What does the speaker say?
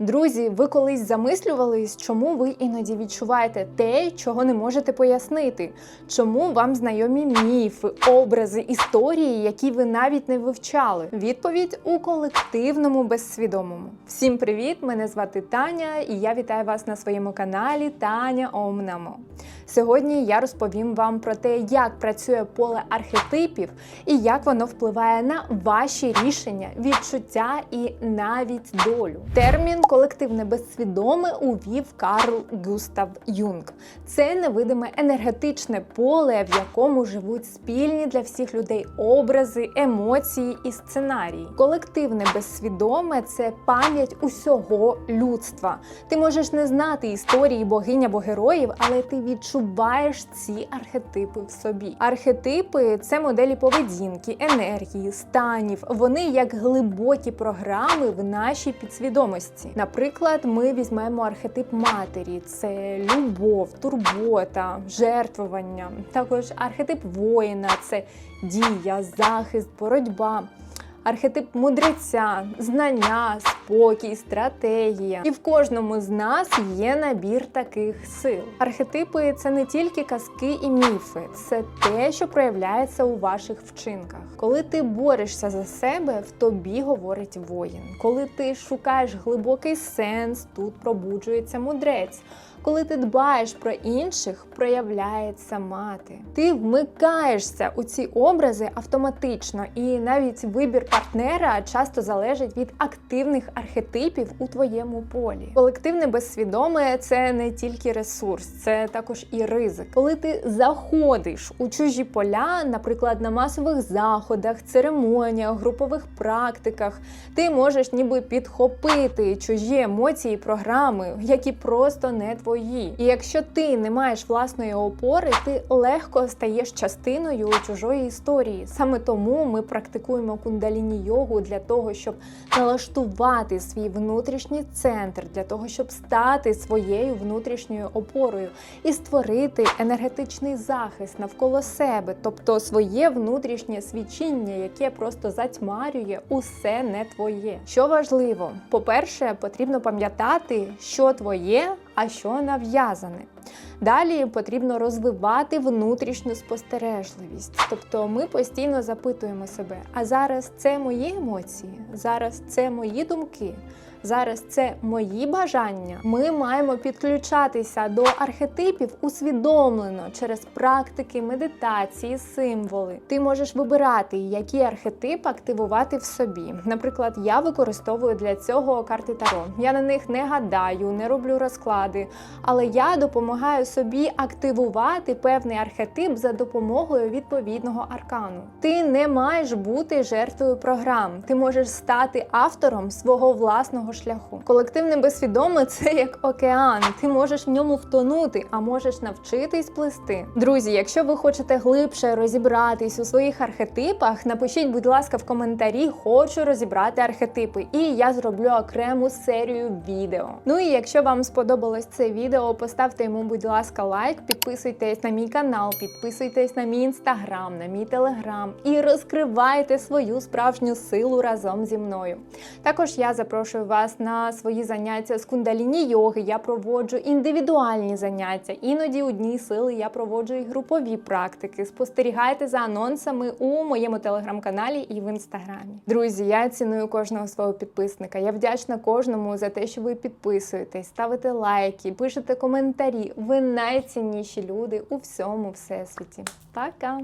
Друзі, ви колись замислювались, чому ви іноді відчуваєте те, чого не можете пояснити? Чому вам знайомі міфи, образи, історії, які ви навіть не вивчали? Відповідь у колективному безсвідомому. Всім привіт! Мене звати Таня, і я вітаю вас на своєму каналі Таня Омнамо. Сьогодні я розповім вам про те, як працює поле архетипів і як воно впливає на ваші рішення, відчуття і навіть долю. Термін колективне безсвідоме увів Карл Густав Юнг. Це невидиме енергетичне поле, в якому живуть спільні для всіх людей образи, емоції і сценарії. Колективне безсвідоме це пам'ять усього людства. Ти можеш не знати історії богинь або героїв, але ти відчуваєш ці архетипи в собі. Архетипи це моделі поведінки, енергії, станів. Вони як глибокі програми в нашій підсвідомості. Наприклад, ми візьмемо архетип матері: це любов, турбота, жертвування. Також архетип воїна це дія, захист, боротьба. Архетип мудреця, знання, спокій, стратегія. І в кожному з нас є набір таких сил. Архетипи це не тільки казки і міфи, це те, що проявляється у ваших вчинках. Коли ти борешся за себе, в тобі говорить воїн. Коли ти шукаєш глибокий сенс, тут пробуджується мудрець. Коли ти дбаєш про інших, проявляється мати. Ти вмикаєшся у ці образи автоматично, і навіть вибір партнера часто залежить від активних архетипів у твоєму полі. Колективне безсвідоме це не тільки ресурс, це також і ризик. Коли ти заходиш у чужі поля, наприклад, на масових заходах, церемоніях, групових практиках, ти можеш ніби підхопити чужі емоції, програми, які просто не твої. І якщо ти не маєш власної опори, ти легко стаєш частиною чужої історії. Саме тому ми практикуємо кундаліні йогу для того, щоб налаштувати свій внутрішній центр, для того, щоб стати своєю внутрішньою опорою і створити енергетичний захист навколо себе, тобто своє внутрішнє свідчення, яке просто затьмарює усе не твоє. Що важливо, по-перше, потрібно пам'ятати, що твоє, а що нав'язане. Далі потрібно розвивати внутрішню спостережливість. Тобто ми постійно запитуємо себе: а зараз це мої емоції, зараз це мої думки. Зараз це мої бажання. Ми маємо підключатися до архетипів усвідомлено через практики, медитації, символи. Ти можеш вибирати, які архетипи активувати в собі. Наприклад, я використовую для цього карти Таро. Я на них не гадаю, не роблю розклади, але я допомагаю собі активувати певний архетип за допомогою відповідного аркану. Ти не маєш бути жертвою програм. Ти можеш стати автором свого власного шляху. Колективне безсвідоме це як океан. Ти можеш в ньому втонути, а можеш навчитись плисти. Друзі, якщо ви хочете глибше розібратись у своїх архетипах, напишіть, будь ласка, в коментарі хочу розібрати архетипи, і я зроблю окрему серію відео. Ну і якщо вам сподобалось це відео, поставте йому, будь ласка, лайк, підписуйтесь на мій канал, підписуйтесь на мій інстаграм, на мій телеграм і розкривайте свою справжню силу разом зі мною. Також я запрошую вас на свої заняття з кундаліні йоги. Я проводжу індивідуальні заняття. Іноді у дні сили я проводжу і групові практики. Спостерігайте за анонсами у моєму телеграм-каналі і в інстаграмі. Друзі, я ціную кожного свого підписника. Я вдячна кожному за те, що ви підписуєтесь, ставите лайки, пишете коментарі. Ви найцінніші люди у всьому всесвіті. Пока!